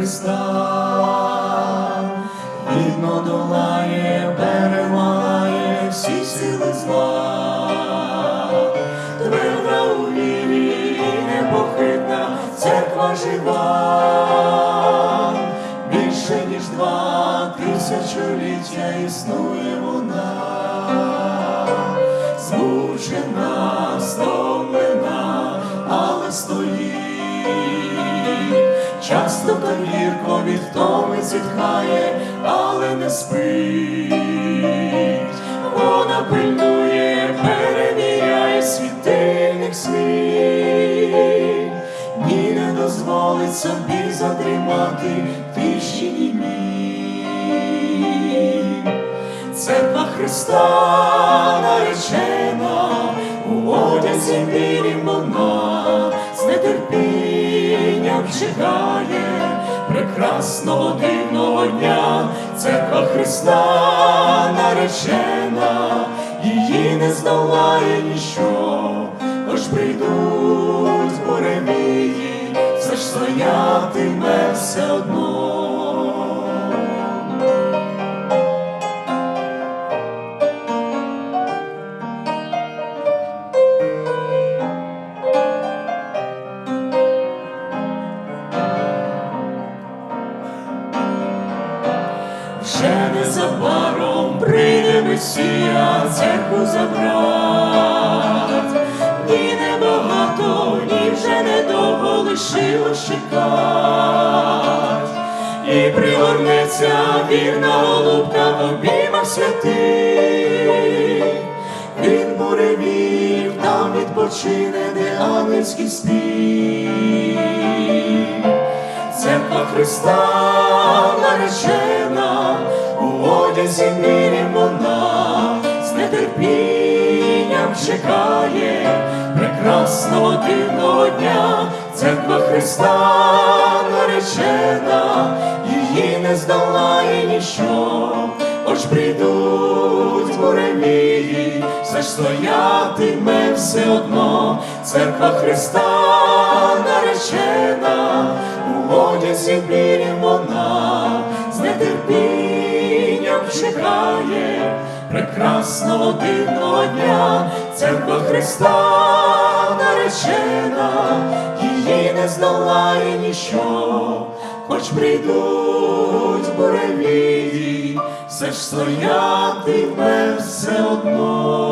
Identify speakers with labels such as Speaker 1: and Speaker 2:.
Speaker 1: Христа, гідно долає, перемагає всі сили зла, тверда у вірі, непохитна церква жива, більше ніж два тисячоліття існує вона. Змучена, стомлена, але стоїть. Часто та гірко від втоми зітхає, але не спить. Вона пильнує, перевіряє світильник свій. Ні не дозволить собі задрімати тиші німій. Церква Христа наречена, у одязі білім вона прекрасного дивного дня. Церква Христа наречена, її не здолає ніщо, аж прийдуть буревії, все ж стоятиме все одно. Вже незабаром прийде Месія церкву забрать. Ні небагато, ні вже недовго лишилось чекать. І пригорнеться вірна голубка в обіймах святих. Він буревів, там відпочине, де ангельський спів. Церква Христа одязі мірі вона з нетерпінням чекає прекрасного дивного дня. Церква Христа наречена, її не здолає ніщо, хоч прийдуть буревії, все ж стоятиме все одно. Церква Христа наречена, у одязі білім вона чекає прекрасного дивного дня. Церква Христа наречена, її не здолає ніщо, хоч прийдуть буревії, все ж стоятиме все одно.